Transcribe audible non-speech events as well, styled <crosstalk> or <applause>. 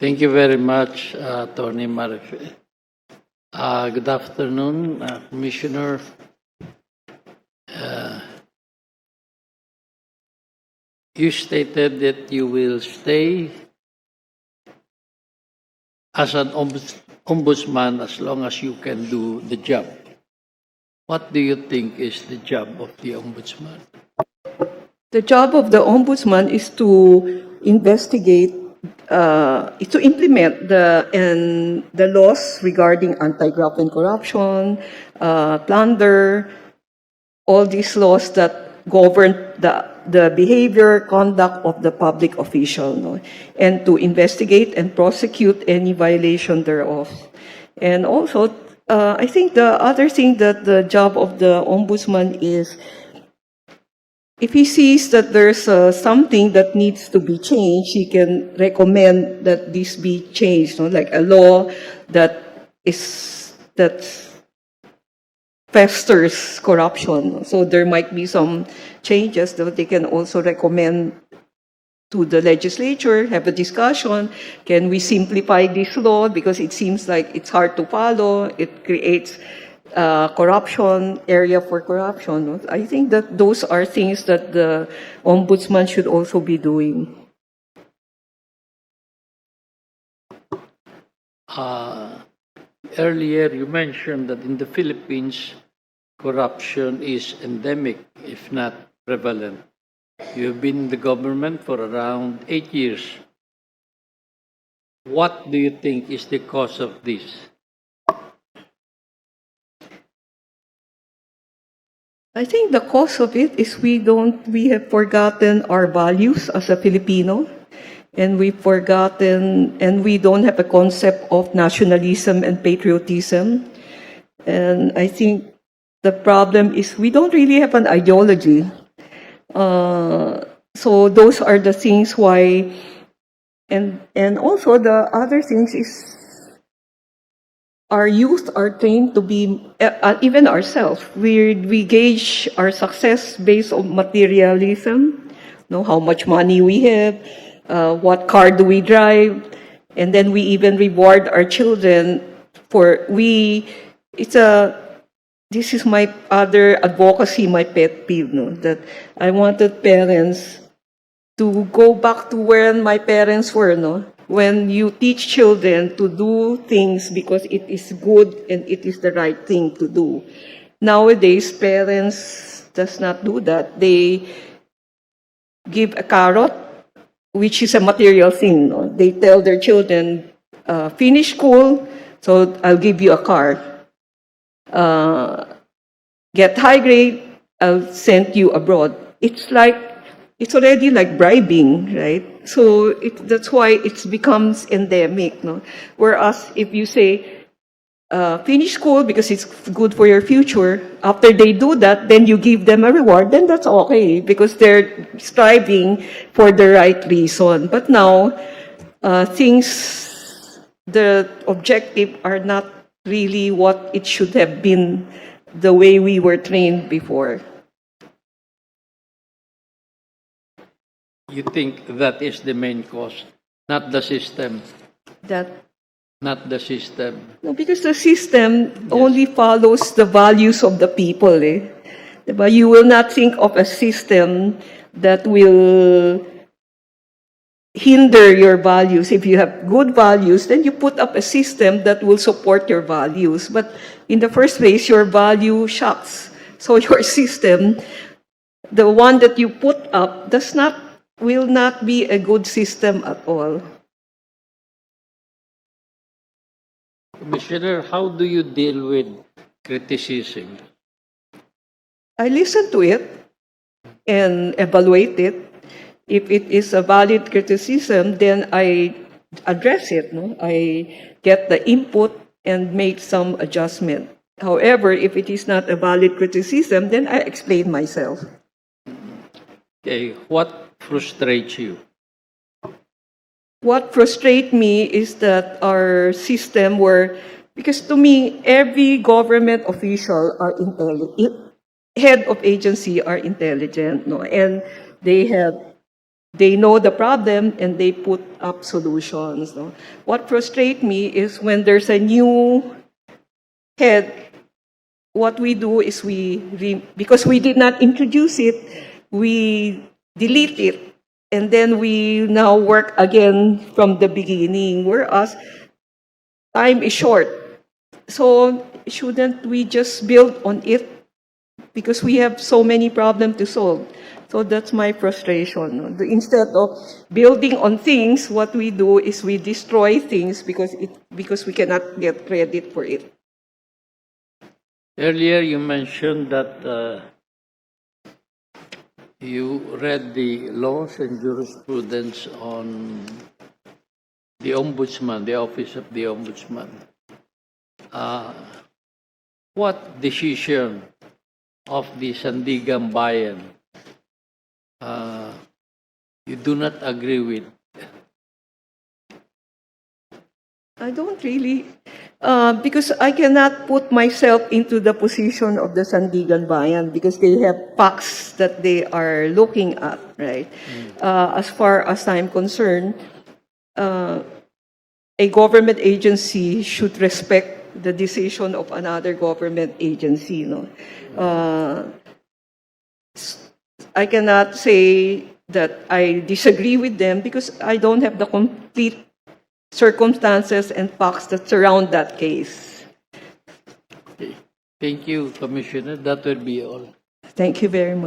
Thank you very much, uh, Attorney Marife. Uh, Good afternoon, uh, Commissioner. Uh, You stated that you will stay as an ombud- ombudsman as long as you can do the job. What do you think is the job of the ombudsman? The job of the ombudsman is to investigate, uh, to implement the, and the laws regarding anti-graft corruption, uh, plunder, all these laws that govern the, the behavior, conduct of the public official, no? and to investigate and prosecute any violation thereof. And also, uh, I think the other thing that the job of the ombudsman is if he sees that there's uh, something that needs to be changed, he can recommend that this be changed, no? like a law that is that festers corruption. So there might be some changes that they can also recommend to the legislature, have a discussion. Can we simplify this law because it seems like it's hard to follow. It creates uh, corruption area for corruption. I think that those are things that the ombudsman should also be doing. Uh, Earlier, you mentioned that in the Philippines, corruption is endemic, if not prevalent. You've been in the government for around eight years. What do you think is the cause of this? I think the cause of it is we don't, we have forgotten our values as a Filipino. And we've forgotten, and we don't have a concept of nationalism and patriotism. And I think the problem is we don't really have an ideology. Uh, so those are the things why, and and also the other things is our youth are trained to be uh, uh, even ourselves. We we gauge our success based on materialism, know how much money we have, uh, what car do we drive, and then we even reward our children for we. It's a this is my other advocacy, my pet peeve, no? that I wanted parents to go back to where my parents were, no? When you teach children to do things because it is good and it is the right thing to do. Nowadays, parents does not do that. They give a carrot, which is a material thing. No? They tell their children, uh, finish school, so I'll give you a car uh, get high grade, I'll send you abroad. It's like, it's already like bribing, right? So it, that's why it becomes endemic, no? Whereas if you say, uh, finish school because it's good for your future, after they do that, then you give them a reward, then that's okay because they're striving for the right reason. But now, uh, things, the objective are not really what it should have been the way we were trained before. You think that is the main cause, not the system, That not the system. no, because the system only follows the values of the people. Eh? Diba? You will not think of a system that will hinder your values. If you have good values, then you put up a system that will support your values. But in the first place, your value shocks. So <laughs> your system, the one that you put up, does not will not be a good system at all. Commissioner, how do you deal with criticism? I listen to it and evaluate it. If it is a valid criticism, then I address it. No? I get the input and make some adjustment. However, if it is not a valid criticism, then I explain myself. Okay, what frustrates you? What frustrates me is that our system where, because to me, every government official are intelligent, head of agency are intelligent, no? and they have they know the problem and they put up solutions. no? What frustrates me is when there's a new head, what we do is we, because we did not introduce it, we delete it, and then we now work again from the beginning, whereas time is short. So shouldn't we just build on it because we have so many problems to solve. So that's my frustration. Instead of building on things, what we do is we destroy things because it because we cannot get credit for it. Earlier, you mentioned that uh, you read the laws and jurisprudence on the ombudsman, the office of the ombudsman. Uh, what decision of the Sandigan Bayan uh, you do not agree with? I don't really, uh, because I cannot put myself into the position of the Sandigan Bayan because they have facts that they are looking at, right? Uh, as far as I'm concerned, uh, a government agency should respect the decision of another government agency, no? Uh, I cannot say that I disagree with them because I don't have the complete circumstances and facts that surround that case. Thank you, Commissioner. That will be all. Thank you very much.